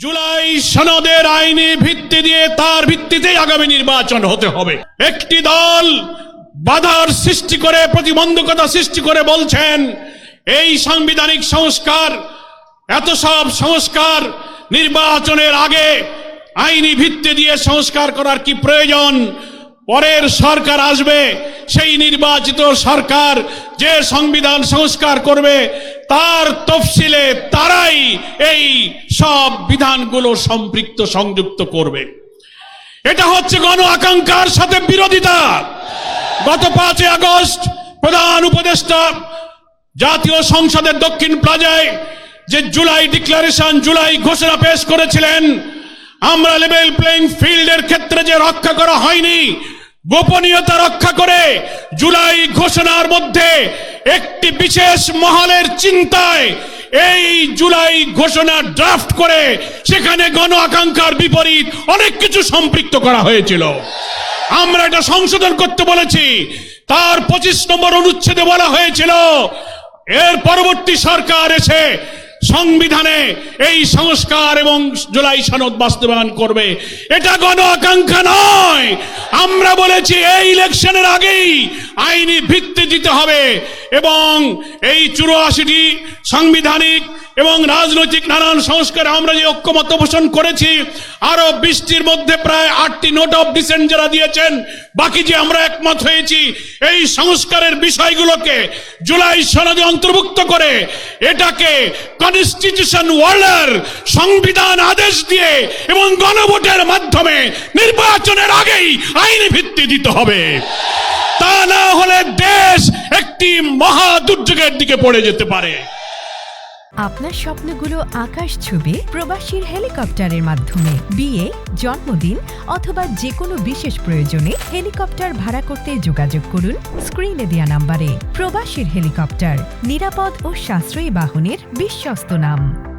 জুলাই সনদের আইনি ভিত্তি দিয়ে তার ভিত্তিতে আগামী নির্বাচন হতে হবে। একটি দল বাধার সৃষ্টি করে, প্রতিবন্ধকতা সৃষ্টি করে বলছেন, এই সাংবিধানিক সংস্কার, এত সব সংস্কার নির্বাচনের আগে আইনি ভিত্তি দিয়ে সংস্কার করার কি প্রয়োজন? পরের সরকার আসবে, সেই নির্বাচিত সরকার যে সংবিধান সংস্কার করবে, তার তফসিলে তারাই এই সব বিধানগুলো সম্পৃক্ত সংযুক্ত করবে। এটা হচ্ছে গণ আকাঙ্ক্ষার সাথে বিরোধিতা। গত পাঁচই আগস্ট প্রধান উপদেষ্টা জাতীয় সংসদের দক্ষিণ প্লাজায় যে জুলাই ডিক্লারেশন, জুলাই ঘোষণা পেশ করেছিলেন, আমরা লেভেল প্লেইং ফিল্ডের ক্ষেত্রে যে রক্ষা করা হয়নি গোপনীয়তা রক্ষা করে জুলাই ঘোষণার মধ্যে একটি বিশেষ মহলের চিন্তায় এই জুলাই ঘোষণা ড্রাফট করে সেখানে গণ আকাঙ্ক্ষার বিপরীত অনেক কিছু সম্পৃক্ত করা হয়েছিল। আমরা এটা সংশোধন করতে বলেছি। তার পঁচিশ নম্বর অনুচ্ছেদে বলা হয়েছিল, এর পরবর্তী সরকার এসে সংবিধানে এই সংস্কার এবং জুলাই সনদ বাস্তবায়ন করবে। এটা গণ আকাঙ্ক্ষা নয় আমরা বলেছি এই ইলেকশনের আগেই আইনি ভিত্তি দিতে হবে এবং এই চুরাশিটি সাংবিধানিক এবং রাজনৈতিক নানান সংস্কারে আমরা যে ঐক্যমত পোষণ করেছি আরও বৃষ্টির মধ্যে প্রায় আটটি নোট অফ ডিসেন্ট যারা দিয়েছেন, বাকি যে আমরা একমত হয়েছি, এই সংস্কারের বিষয়গুলোকে জুলাই সনদে অন্তর্ভুক্ত করে এটাকে কনস্টিটিউশন ওয়ার্ল্ডার সংবিধান আদেশ দিয়ে এবং গণভোটের মাধ্যমে নির্বাচনের আগেই আইনি ভিত্তি দিতে হবে। তা না হলে দেশ একটি মহা দুর্যোগের দিকে পড়ে যেতে পারে। আপনার স্বপ্নগুলো আকাশ ছবি প্রবাসীর হেলিকপ্টারের মাধ্যমে। বিয়ে, জন্মদিন অথবা যে কোনো বিশেষ প্রয়োজনে হেলিকপ্টার ভাড়া করতে যোগাযোগ করুন স্ক্রিনে দেওয়া নাম্বারে। প্রবাসীর হেলিকপ্টার, নিরাপদ ও সাশ্রয়ী বাহনের বিশ্বস্ত নাম।